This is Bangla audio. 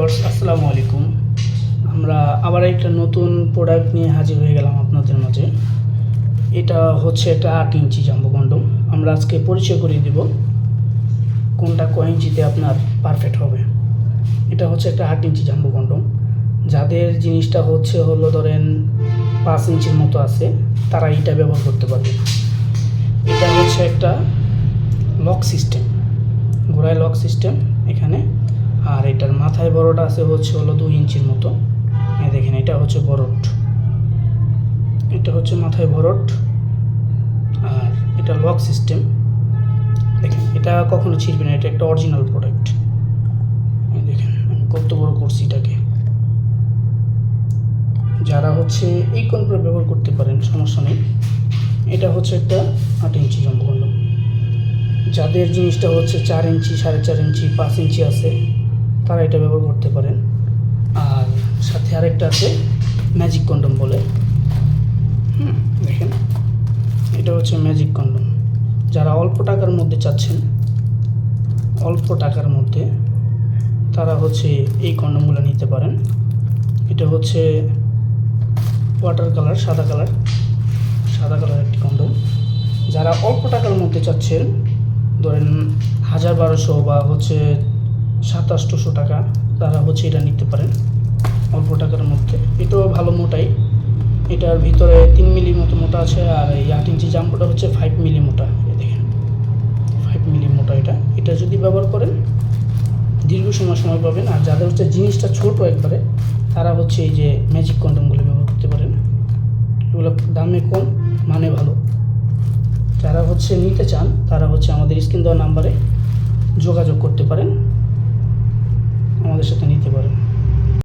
ভিউয়ার্স, আসসালামু আলাইকুম। আমরা আবার একটা নতুন প্রোডাক্ট নিয়ে হাজির হয়ে গেলাম আপনাদের মাঝে। এটা হচ্ছে একটা আট ইঞ্চি জাম্বো কন্ডম। আমরা আজকে পরিচয় করিয়ে দিব কোনটা কয় ইঞ্চিতে আপনার পারফেক্ট হবে। এটা হচ্ছে একটা আট ইঞ্চি জাম্বো কন্ডম। যাদের জিনিসটা হচ্ছে হলো ধরেন পাঁচ ইঞ্চির মতো আছে, তারা এটা ব্যবহার করতে পারবে। এটা হচ্ছে একটা লক সিস্টেম ঘোড়ায় লক সিস্টেম এখানে আর এটার মাথায় বড়টা আছে হচ্ছে হলো দুই ইঞ্চির মতো। দেখেন, এটা হচ্ছে বরট এটা হচ্ছে মাথায় বরট আর এটা লক সিস্টেম। দেখেন, এটা কখনো ছিঁড়বে না, এটা একটা অরিজিনাল প্রোডাক্ট। দেখেন, আমি কত বড় করছি এটাকে। যারা হচ্ছে এই কন্ট্রোল ব্যবহার করতে পারেন, সমস্যা নেই। এটা হচ্ছে একটা আট ইঞ্চি জম্বকন্ড যাদের জিনিসটা হচ্ছে চার ইঞ্চি, সাড়ে চার ইঞ্চি, পাঁচ ইঞ্চি আছে তারা এটা ব্যবহার করতে পারেন। আর সাথে আরেকটা আছে ম্যাজিক কন্ডম বলে। হুম, দেখেন। এটা হচ্ছে ম্যাজিক কন্ডম যারা অল্প টাকার মধ্যে চাচ্ছেন, অল্প টাকার মধ্যে তারা হচ্ছে এই কন্ডমগুলো নিতে পারেন। এটা হচ্ছে ওয়াটার কালার সাদা কালার সাদা কালার একটি কন্ডম যারা অল্প টাকার মধ্যে চাচ্ছেন, ধরেন হাজার বারোশো বা হচ্ছে সাতাশশো টাকা তারা হচ্ছে এটা নিতে পারেন অল্প টাকার মধ্যে। এটাও ভালো মোটাই। এটার ভিতরে তিন মিলি মতো মোটা আছে আর এই আট ইঞ্চি জাম্পটা হচ্ছে ফাইভ মিলি মোটা দেখেন। ফাইভ মিলি মোটা এটা। এটা যদি ব্যবহার করেন, দীর্ঘ সময় সময় পাবেন। আর যাদের হচ্ছে জিনিসটা ছোট একবারে, তারা হচ্ছে এই যে ম্যাজিক কন্ডমগুলো ব্যবহার করতে পারেন। এগুলো দামে কম মানে ভালো। যারা হচ্ছে নিতে চান, তারা হচ্ছে আমাদের স্ক্রিন দেওয়া নাম্বারে যোগাযোগ করতে পারেন। আমাদের সাথে নিতে পারেন